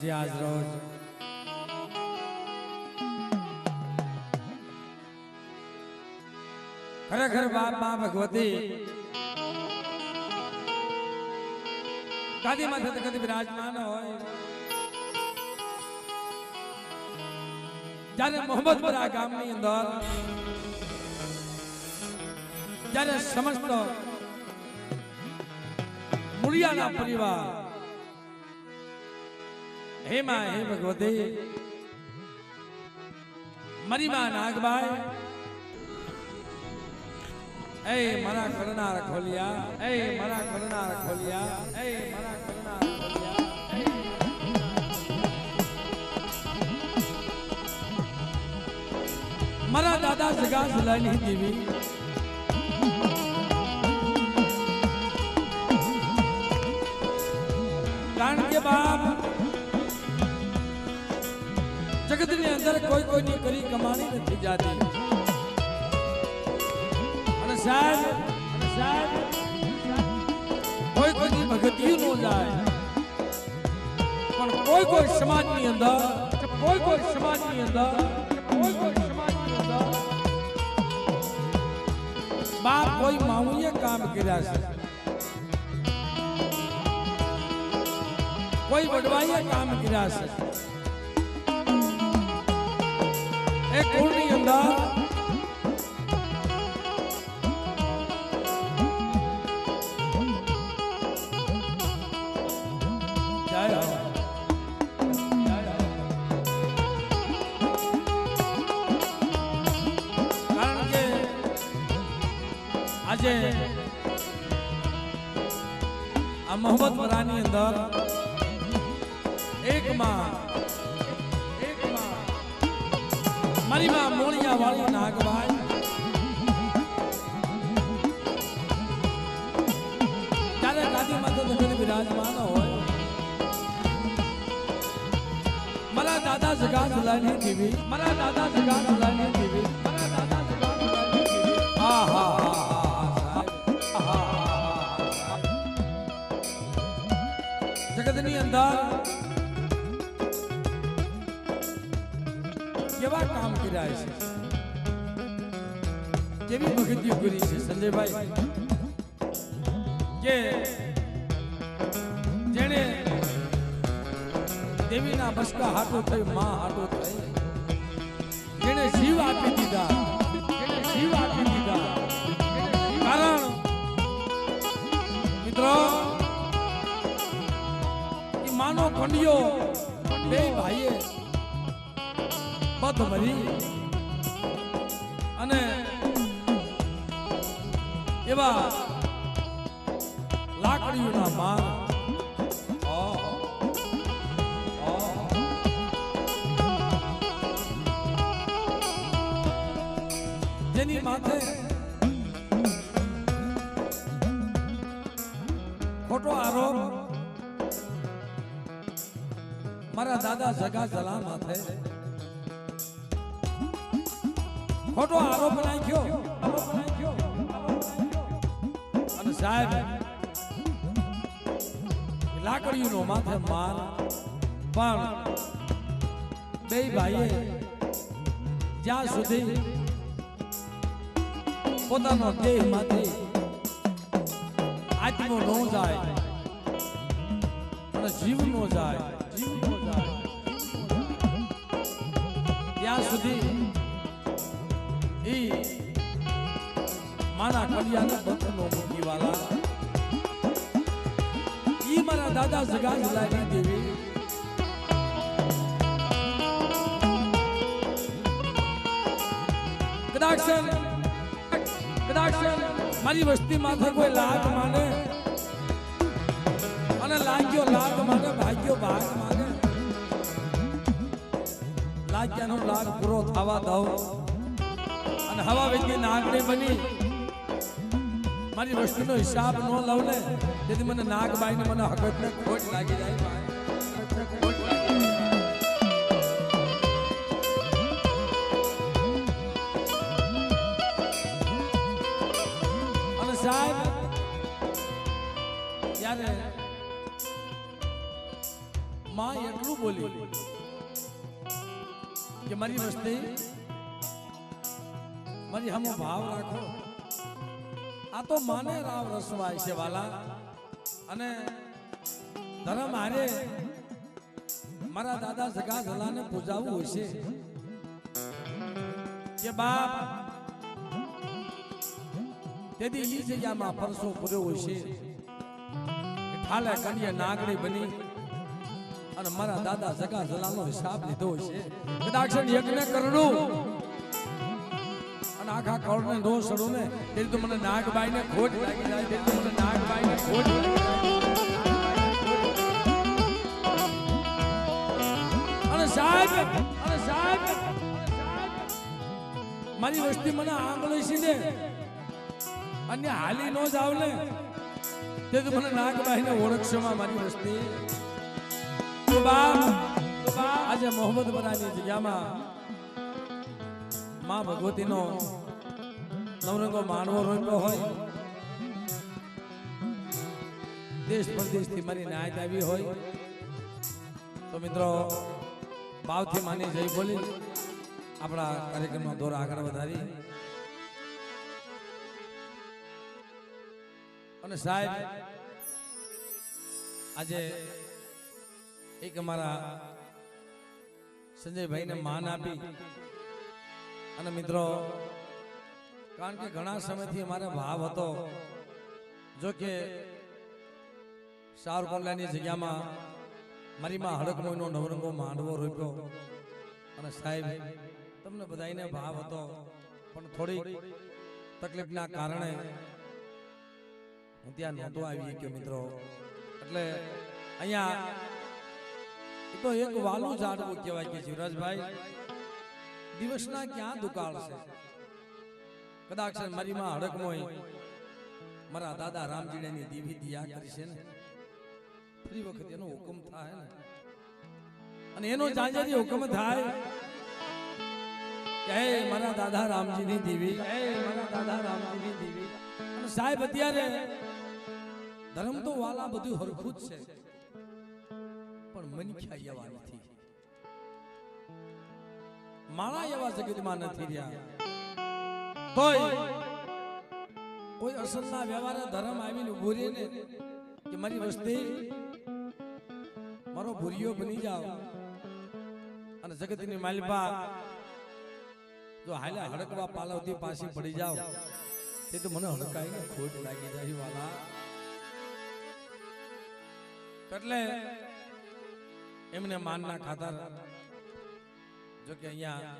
જે આજ રોજ ખરેખર બાપ મા ભગવતી ગાદી માથે તો કદી બિરાજમાન હોય જ્યારે મોહમ્મદપુરા ગામની અંદર જ્યારે સમસ્ત મુળિયાના પરિવાર હે માં હે ભગવતી મારી માં નાગબાઈ એ મારા કરનાર ખોલિયા એ મારા કરનાર ખોલિયા એ મારા કરનાર ખોલિયા મારા દાદા સગા સલાની દેવી કારણ કે બાપ જગતની અંદર કોઈ કોઈની કરી કમાણી નથી જાતી. અને સાહેબ સાહેબ, કોઈ કોઈની ભગતિયું ન જાય. પણ કોઈ કોઈ સમાજની અંદર, કોઈ કોઈ સમાજની અંદર, કોઈ કોઈ સમાજની અંદર બાપ કોઈ મામૂલીએ કામ કર્યા છે. કોઈ વડવાઈએ કામ કર્યા છે. એ કુળની અંદર? આજે આ મોહમ્મદ પરાની અંદર એક માં મારી માં મોણિયા વાળી નાગબાઈ ત્યારે ગાદી માથે તો ઘણી બિરાજમાન હોય. મારા દાદા સગા સલાની દેવી મારા દાદા સગા સલાની દેવી મારા દાદા હા. જગતની અંદર કેવા કામ કર્યા છે કેવી ભગતીઓ કરી છે, સંજયભાઈ? કે જેણે દેવીના બસકા હાટો થઈ, માં હાટો થઈ, જેણે જીવ આપી દીધા, જેણે જીવ આપી દીધા. કારણ, મિત્રો માનો ખંડિયો, બે ભાઈએ મરી અને એવા લાકડીઓના માર. જેની માથે ખોટો આરોપ મારા દાદા જગા જલા માથે ખોટો આરોપ નાખ્યો. અને સાહેબ લાકડીઓનો માથે માર, પણ બે ભાઈએ જ્યાં સુધી પોતાનો દેહમાંથી આત્મો નો જાય અને જીવ નો જાય, જીવ નો જાય, ત્યાં સુધી ઈ માના કડિયાને બંધનો મૂકી વાલા ઈ મારા દાદા જગા જલાની દેવી. કદાચ કદાચ મારી વસ્તી માથે કોઈ લાગ માને અને લાગ્યો લાગ માને, ભાગ્યો ભાગ માને. લાગ્યાનો લાગ પૂરો થવા દઉં. અને હવા વેચી નાગણી બની મારી વસ્તુનો હિસાબ ન લઉં ને, તેથી મને નાગબાઈને મને હકતને ખોટ લાગી જાય. અને સાહેબ, ત્યારે માં એટલું બોલી કે મારી વસ્તી મારી હમો ભાવ રાખો. આ તો માને રાવ રસવાય છે વાલા. અને ધર્મ હારે મારા દાદા સગા સલાને પૂજાવું હશે. કે બાપ, તેથી ઈ જગ્યામાં પરસો પૂર્યો હશે. ઠાલે કન્યા નાગડી બની અને મારા દાદા સગા સલાનો હિસાબ લીધો હશે. કદાચ યજ્ઞ કરડું. અને આખા કરોડને નો સડું ને તેથી તો મને નાગબાઈ ને ખોટ લાગી જાય તેથી તો મને નાગબાઈ ને ખોટ અને સાહેબ અને સાહેબ મારી વસ્તી મને આંગળી સીધે અન્ય હાલી નો જાવ ને તેથી મને નાગબાઈ ને ઓળખશોમાં મારી વસ્તી. બાપ. આજે મોહમ્મદ બનાની જગ્યામાં માં ભગવતીનો નવરંગો માનવો રોપ્યો હોય. દેશ પરદેશથી મારી નાયત આવી હોય. તો મિત્રો, ભાવથી માની જય બોલી. આપણા કાર્યક્રમનો દોર આગળ વધારી. અને સાહેબ, આજે એક અમારા સંજયભાઈને માન આપી. અને મિત્રો કારણ કે ઘણા સમયથી અમારે ભાવ હતો. જો કે સાવરકુંડલાની જગ્યામાં મારી માં હડક મોઈનો નવરંગો માંડવો રોપ્યો. અને સાહેબ, તમને બધાને ભાવ હતો, પણ થોડી તકલીફના કારણે હું ત્યાં નહોતો આવી ગયો મિત્રો. એટલે અહીંયા તો એક વાલું ઝાડવું કહેવાય કે શિવરાજભાઈ દિવસના ક્યાં દુકાળ છે? કદાચ મારી માં હડકમોય મારા દાદા રામજીની દીવી દિયા કરી છે ને? ફરી વખત એનો હુકમ થાય ને? અને એનો જાંજરી હુકમ થાય કે હે મારા દાદા રામજીની દેવી. હે મારા દાદા રામજીની દીવી. અને સાહેબ અત્યારે ધર્મ તો વાલા બધું હરખું જ છે. પણ મનખ્યા એવા નથી માળા એવા જગતમાં નથી રહ્યા. તોય કોઈ અસલના વ્યવહારે ધર્મ આવીને ઊભો ને કે મારી વસ્તી મારો ભૂરિયો બની જાવ અને જગતની માલિપા જો હાલે હડકવા પાલવતી પાછી પડી જાવ તે તો મને હડકાઈને ખોટ લાગી જાય વાલા. એટલે એમને માનના ખાતર જો કે અહીંયા